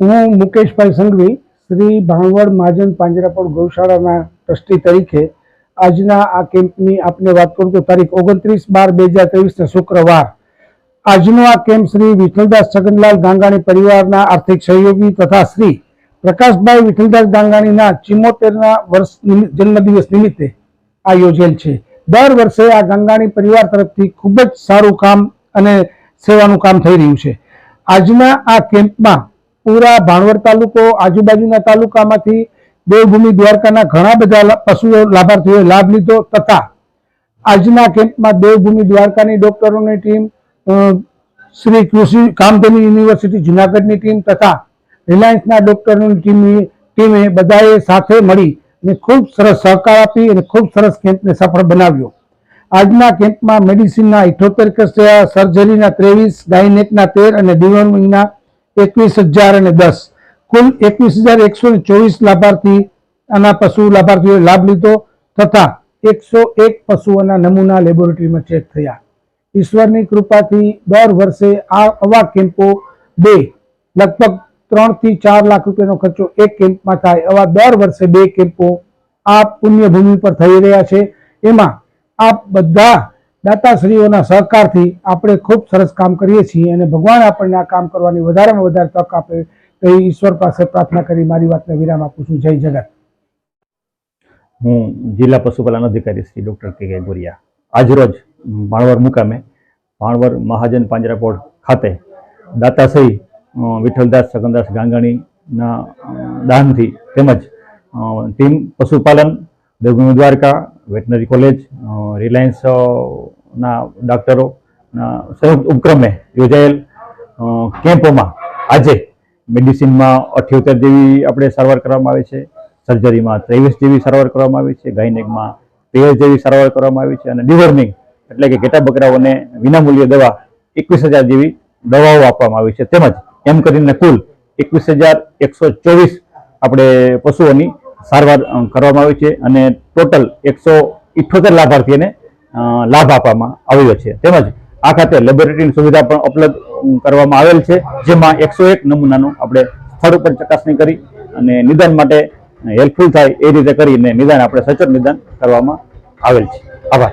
હું મુકેશભાઈ સંઘવી, શ્રી ભાણવડ મહાજન પાંજરાપોળ ગૌશાળાના ટ્રસ્ટી તરીકે આજના આ કેમ્પની આપને વાત કરું તો તારીખ ઓગણત્રીસ બાર બે હજાર ત્રેવીસના શુક્રવાર. આજનો આ કેમ્પ શ્રી વિઠ્ઠલદાસ છગનલાલ ગાંગાણી પરિવારના આર્થિક સહયોગી તથા શ્રી પ્રકાશભાઈ વિઠ્ઠલદાસ ગાંગાણીના ચિમોતેરના વર્ષ જન્મદિવસ નિમિત્તે આ યોજેલ છે. દર વર્ષે આ ગંગાણી પરિવાર તરફથી ખૂબ જ સારું કામ અને સેવાનું કામ થઈ રહ્યું છે. આજના આ કેમ્પમાં પૂરા ભાણવડ તાલુકો, આજુબાજુના તાલુકામાંથી દેવભૂમિ દ્વારકાના ઘણા બધા પશુઓ લાભાર્થીઓએ લાભ લીધો તથા આજના કેમ્પમાં દેવભૂમિ દ્વારકાની ડોક્ટરોની ટીમ શ્રી કૃષિ, કામધેનુ યુનિવર્સિટી જુનાગઢની ટીમ તથા રિલાયન્સના ડોક્ટરોની ટીમની, ટીમે બધાએ સાથે મળી અને ખૂબ સરસ સહકાર આપી અને ખૂબ સરસ કેમ્પને સફળ બનાવ્યો. આજના કેમ્પમાં મેડિસિનના ઇઠોતેર કસ્યા સર્જરીના ત્રેવીસ, ગાયનેકના તેર અને ડિવોર્મિંગના એકવીસ હજાર અને દસ. કુલ એકવીસ હજાર એકસો ચોવીસ લાભાર્થી આના પશુ લાભાર્થીઓએ લાભ લીધો તથા એકસો એક પશુઓના નમૂના લેબોરેટરીમાં ચેક થયા. ઈશ્વરની કૃપાથી દર વર્ષે આ આવા કેમ્પો બે, લગભગ ત્રણથી ચાર લાખ રૂપિયાનો ખર્ચો એક કેમ્પમાં થાય આવા દર વર્ષે બે કેમ્પો આ પુણ્યભૂમિ પર થઈ રહ્યા છે. એમાં આ બધા દાતાશ્રીઓના સહકારથી આપણે ખૂબ સરસ કામ કરીએ છીએ અને ભગવાન આપણને આ કામ કરવાની વધારેમાં વધારે તક આપે તો ઈશ્વર પાસે પ્રાર્થના કરી મારી વાતને વિરામ આપું છું. જય જગત. હું જિલ્લા પશુપાલન અધિકારી શ્રી ડૉક્ટર કે કે ગોરિયા આજરોજ ભાણવર મુકામે ભાણવર મહાજન પાંજરાપોળ ખાતે દાતાશ્રી વિઠ્ઠલદાસ છગનદાસ ગાંગાણીના દાનથી તેમજ ટીમ પશુપાલન દ્વારકા વેટનરી કોલેજ રિલાયન્સના ડૉક્ટરોના સંયુક્ત ઉપક્રમે યોજાયેલ કેમ્પોમાં આજે મેડિસિનમાં અઠ્યોતેર જેવી આપણે સારવાર કરવામાં આવે છે, સર્જરીમાં ત્રેવીસ જેવી સારવાર કરવામાં આવી છે, ગાયનેકમાં તેર જેવી સારવાર કરવામાં આવી છે અને ડિવર્મિંગ એટલે કે ઘેટા બકરાઓને વિનામૂલ્ય દવા એકવીસ હજાર જેવી દવાઓ આપવામાં આવી છે. તેમજ એમ કરીને કુલ એકવીસ હજાર એકસો ચોવીસ આપણે પશુઓની સારવાર કરવામાં આવી છે અને ટોટલ એકસો ઇઠ્ઠોતેર લાભાર્થીઓને લાભ આપવામાં આવ્યો છે. તેમજ આ ખાતે લેબોરેટરીની સુવિધા પણ ઉપલબ્ધ કરવામાં આવેલ છે, જેમાં એકસો એક નમૂનાનું આપણે સ્થળ ઉપર ચકાસણી કરી અને નિદાન માટે હેલ્પફુલ થાય એ રીતે કરીને નિદાન, આપણે સચોટ નિદાન કરવામાં આવેલ છે. આભાર.